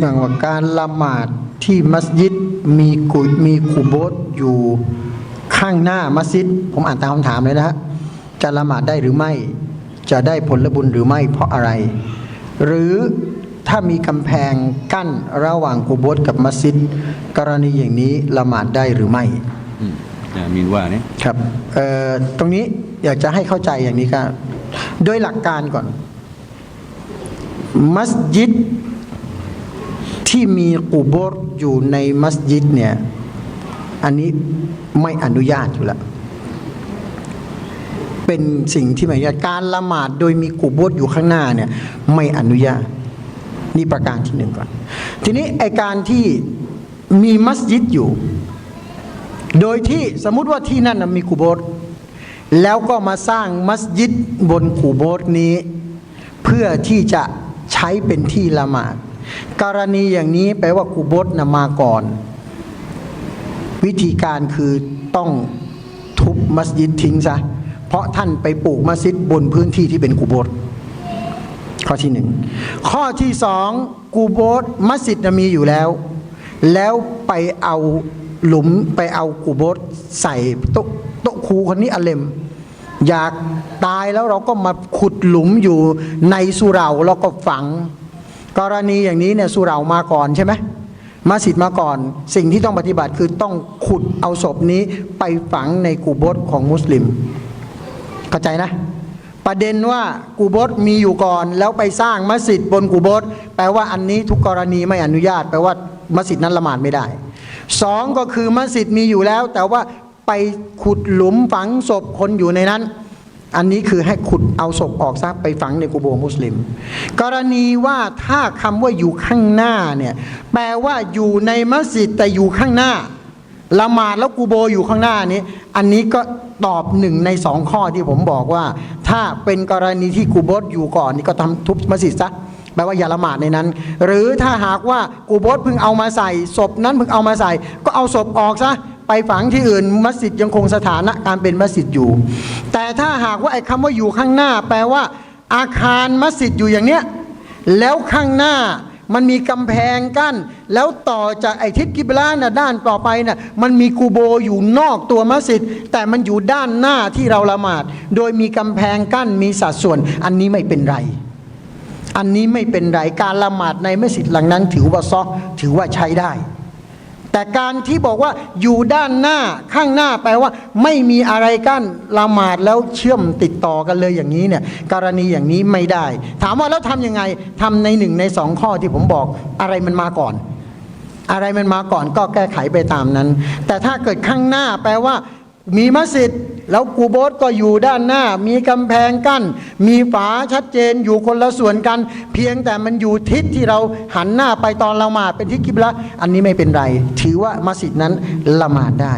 อย่างว่าการละหมาดที่มัสยิดมีกุมีคูโบสอยู่ข้างหน้ามัสยิด ผมอ่านตามคำถามเลยนะฮะจะละหมาดได้หรือไม่ จะได้ผลบุญหรือไม่เพราะอะไร หรือถ้ามีกำแพงกั้นระหว่างคูโบสกับมัสยิด กรณีอย่างนี้ละหมาดได้หรือไม่อืมอามีนว่าเนี่ยครับเอ่อตรงนี้อยากจะให้เข้าใจอย่างนี้ครับโดยหลักการก่อน มัสยิด ที่มีกูโบรอยู่ในมัสยิดเนี่ย อันนี้ไม่อนุญาตอยู่แล้ว เป็นสิ่งที่ไม่อนุญาตการละหมาดโดยมีกูโบรอยู่ข้างหน้าเนี่ย ไม่อนุญาต นี่ประการที่หนึ่งก่อน ทีนี้ไอการที่มีมัสยิดอยู่ โดยที่สมมุติว่าที่นั่นมีกูโบสถ์แล้วก็มาสร้างมัสยิดบนกูโบสถ์นี้ เพื่อที่จะใช้เป็นที่ละหมาด กรณีอย่างนี้แปลว่ากูบสนะมาก่อน วิธีการคือต้องทุบมัสยิดทิ้งซะเพราะท่านไปปลูกมัสยิดบนพื้นที่ที่เป็นกูโบสข้อที่หนึ่งข้อที่สองกูโบสมัสยิดน่ะมีอยู่แล้ว แล้วไปเอาหลุมไปเอากูโบสใส่โต๊ะโต๊ะครูคนนี้อเลมอยากตายแล้วเราก็มาขุดหลุมอยู่ในสุเหราแล้วก็ฝัง กรณีอย่างนี้เนี่ยสุเหรามาก่อนใช่ไหมมัสยิดมาก่อน สิ่งที่ต้องปฏิบัติคือต้องขุดเอาศพนี้ไปฝังในกูโบสของมุสลิม เข้าใจนะ ประเด็นว่ากูโบสมีอยู่ก่อน แล้วไปสร้างมัสยิดบนกูโบสแปลว่าอันนี้ทุกกรณีไม่อนุญาต แปลว่ามัสยิดนั้นละหมาดไม่ได้สองก็คือมัสยิดมีอยู่แล้ว แต่ว่าไปขุดหลุมฝังศพคนอยู่ในนั้น อันนี้คือให้ขุดเอาศพออกซะไปฝังในกูโบมุสลิม กรณีว่าถ้าคำว่าอยู่ข้างหน้าเนี่ยแปลว่าอยู่ในมัสยิดแต่อยู่ข้างหน้าละหมาดแล้วกูโบอยู่ข้างหน้านี้ อันนี้ก็ตอบหนึ่งในสองข้อที่ผมบอกว่า ถ้าเป็นกรณีที่กูโบสอยู่ก่อนนี่ก็ทำทุบมัสยิดซะแปลว่าอย่าละหมาดในนั้น หรือถ้าหากว่ากูโบสเพิ่งเอามาใส่ศพนั้นเพิ่งเอามาใส่ ก็เอาศพออกซะ ไปฝังที่อื่นมัสยิดยังคงสถานะการเป็นมัสยิดอยู่ แต่ถ้าหากว่าไอ้คำว่าอยู่ข้างหน้า แปลว่า อาคารมัสยิดอยู่อย่างเนี้ยแล้วข้างหน้ามันมีกำแพงกั้น แล้วต่อจากไอ้ทิศกิบลาน่ะด้านต่อไปน่ะมันมีกูโบอยู่นอกตัวมัสยิด แต่มันอยู่ด้านหน้าที่เราละหมาด โดยมีกำแพงกั้นมีสัดส่วน อันนี้ไม่เป็นไร อันนี้ไม่เป็นไรการละหมาดในมัสยิดหลังนั้น ถือว่าซอถือว่าใช้ได้ แต่การที่บอกว่าอยู่ด้านหน้าข้างหน้าแปลว่า ไม่มีอะไรกั้นละหมาดแล้วเชื่อมติดต่อกันเลยอย่างนี้เนี่ยกรณีอย่างนี้ไม่ได้ ถามว่าแล้วทำยังไงทำในหนึ่งในสองข้อที่ผมบอกอะไรมันมาก่อน อะไรมันมาก่อนก็แก้ไขไปตามนั้น แต่ถ้าเกิดข้างหน้าแปลว่า มีมัสยิดแล้วกูโบสก็อยู่ด้านหน้า มีกำแพงกั้น มีฝาชัดเจนอยู่คนละส่วนกัน เพียงแต่มันอยู่ทิศที่เราหันหน้าไปตอนละหมาดเป็นทิศกิบละอันนี้ไม่เป็นไร ถือว่ามัสยิดนั้นละหมาดได้